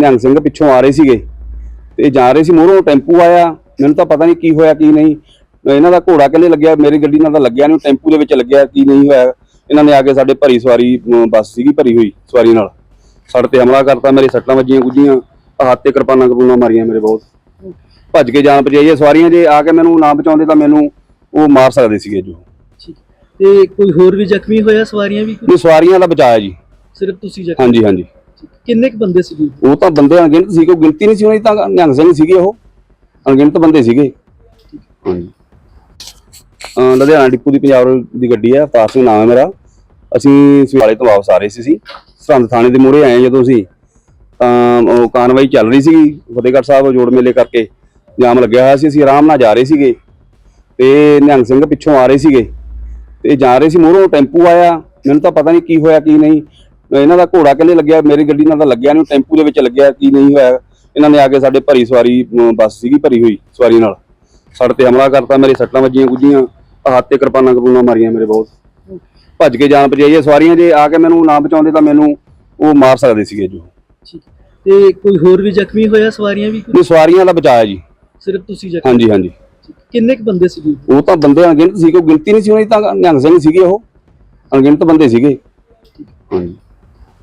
ਨਿਹੰਗ ਸਿੰਘ ਪਿੱਛੋਂ ਆ ਰਹੇ ਸੀਗੇ ਤੇ ਜਾ ਰਹੇ ਸੀ ਮੋਹਰੋਂ ਟੈਂਪੂ ਆਇਆ। ਮੈਨੂੰ ਤਾਂ ਪਤਾ ਨਹੀਂ ਕੀ ਹੋਇਆ ਕੀ ਨਹੀਂ। ਇਹਨਾਂ ਦਾ ਘੋੜਾ ਕਹਿੰਦੇ ਲੱਗਿਆ ਮੇਰੀ ਗੱਡੀ ਨਾਲ ਤਾਂ ਲੱਗਿਆ ਨਹੀਂ ਟੈਂਪੂ ਦੇ ਵਿੱਚ ਲੱਗਿਆ ਕੀ ਨਹੀਂ ਹੋਇਆ। ਇਹਨਾਂ ਨੇ ਆ ਕੇ ਸਾਡੇ ਭਰੀ ਸਵਾਰੀ ਬੱਸ ਸੀਗੀ ਭਰੀ ਹੋਈ ਸਵਾਰੀ ਨਾਲ। ਸਾਡੇ ਤੇ ਹਮਲਾ ਕਰਤਾ ਮੇਰੇ ਸੱਟਾਂ ਵੱਜੀਆਂ ਗੁੱਜੀਆਂ ਹੱਥ ਤੇ ਕਿਰਪਾਨਾਂ ਕਰਪੂਨਾ ਮਾਰੀਆਂ ਮੇਰੇ ਬਹੁਤ। ਭੱਜ ਕੇ ਜਾਨ ਬਚਾਈ ਹੈ ਸਵਾਰੀਆਂ ਜੇ ਆ ਕੇ ਮੈਨੂੰ ਨਾ ਬਚਾਉਂਦੇ ਤਾਂ ਮੈਨੂੰ ਉਹ ਮਾਰ ਸਕਦੇ ਸੀਗੇ ਜੋ। ਤੇ ਕੋਈ ਹੋਰ ਵੀ ਜ਼ਖਮੀ ਹੋਇਆ ਸਵਾਰੀਆਂ ਵੀ? ਨਹੀਂ ਸਵਾਰੀਆਂ ਦਾ ਬਚਾਇਆ ਜੀ। ਸਿਰਫ ਤੁਸੀਂ ਜ਼ਖਮੀ? ਹਾਂਜੀ ਹਾਂਜੀ। ਕਿੰਨੇ ਕੁ ਬੰਦੇ ਸੀ ਉਹ ਤਾਂ ਬੰਦੇ ਅਣਗਿਣਤ ਸੀ, ਕੋਈ ਗਿਣਤੀ ਨਹੀਂ ਸੀ ਉਹਨਾਂ ਦੀ ਤਾਂ ਨਿਹੰਗ ਸਿੰਘ ਸੀਗੇ ਉਹ। ਅਣਗਿਣਤ ਬੰਦੇ ਸੀਗੇ। ਹਾਂਜੀ। ਅਹ ਲੁਧਿਆਣਾ ਡਿਪੂ ਦੀ ਪੰਜਾਬ ਰੋਡ ਦੀ ਗੱਡੀ ਹੈ ਪਾਸ ਸਿੰਘ ਨਾਮ ਹੈ ਮੇਰਾ। ਅਸੀਂ ਸਵਾਲੇ ਤੋਂ ਵਾਪਸ ਆ ਰਹੇ ਸੀ ਸੀ। ਸਰਹੰਦ ਥਾਣੇ ਦੇ ਮੂਹਰੇ ਆਏ ਜਦੋਂ ਅਸੀਂ। ਤਾਂ ਉਹ ਕਾਰਵਾਈ ਚੱਲ ਰਹੀ ਸੀਗੀ, ਫਤਿਹਗੜ੍ਹ ਸਾਹਿਬ ਜੋੜ ਮੇਲੇ ਕਰਕੇ। ਜਾਮ ਲੱਗਿਆ ਹੋਇਆ ਸੀ, ਅਸੀਂ ਆਰਾਮ ਨਾਲ ਜਾ ਰਹੇ ਸੀਗੇ। ਤੇ ਨਿਹੰਗ ਸਿੰਘ ਪਿੱਛੋਂ ਆ ਰਹੇ ਸੀਗੇ। ਤੇ ਜਾ ਰਹੇ ਸੀ, ਮੋਹਰੋਂ ਟੈਂਪੂ ਆਇਆ। ਮੈਨੂੰ ਤਾਂ ਪਤਾ ਨਹੀਂ ਕੀ ਹੋਇਆ, ਕੀ ਨਹੀਂ। ਇਹਨਾਂ ਦਾ ਘੋੜਾ ਕਹਿੰਦੇ ਲੱਗਿਆ ਮੇਰੀ ਗੱਡੀ ਨਾਲ ਤਾਂ ਲੱਗਿਆ ਨਹੀਂ ਟੈਂਪੂ ਦੇ ਵਿੱਚ ਲੱਗਿਆ ਕੀ ਨਹੀਂ ਹੋਇਆ। ਇਹਨਾਂ ਨੇ ਆ ਕੇ ਸਾਡੇ ਭਰੀ ਸਵਾਰੀ ਬੱਸ ਸੀਗੀ ਭਰੀ ਹੋਈ ਸਵਾਰੀ ਨਾਲ। ਸਾਡੇ ਤੇ ਹਮਲਾ ਕਰਤਾ ਮੇਰੇ ਸੱਟਾਂ ਵੱਜੀਆਂ ਗੁੱਜੀਆਂ ਹੱਥ ਤੇ ਕਿਰਪਾਨਾਂ ਕਰਪੂਨਾ ਮਾਰੀਆਂ ਮੇਰੇ ਬਹੁਤ। ਭੱਜ ਕੇ ਜਾਨ ਹੈ ਸਵਾਰੀਆਂ ਜੇ ਆ ਕੇ ਮੈਨੂੰ ਨਾ ਬਚਾਉਂਦੇ ਤਾਂ ਮੈਨੂੰ ਉਹ ਮਾਰ ਸਕਦੇ ਸੀਗੇ ਜੋ। ਤੇ ਕੋਈ ਹੋਰ ਵੀ ਜ਼ਖਮੀ ਹੋਇਆ ਸਵਾਰੀਆਂ ਵੀ? ਨਹੀਂ ਸਵਾਰੀਆਂ ਦਾ ਬਚਾਇਆ ਜੀ। ਸਿਰਫ ਤੁਸੀਂ ਜ਼ਖਮੀ? ਹਾਂਜੀ ਹਾਂਜੀ। ਕਿੰਨੇ ਕੁ ਬੰਦੇ ਸੀ ਉਹ ਤਾਂ ਬੰਦੇ ਅਣਗਿਣਤ ਸੀ ਕੋਈ ਗਿਣਤੀ ਨਹੀਂ ਸੀ ਉਹਨਾਂ ਦੀ ਤਾਂ ਨਿਹੰਗ ਸਿੰਘ ਸੀਗੇ ਉਹ। ਅਣਗਿਣਤ ਬੰਦੇ ਸੀਗੇ। ਹਾਂਜੀ।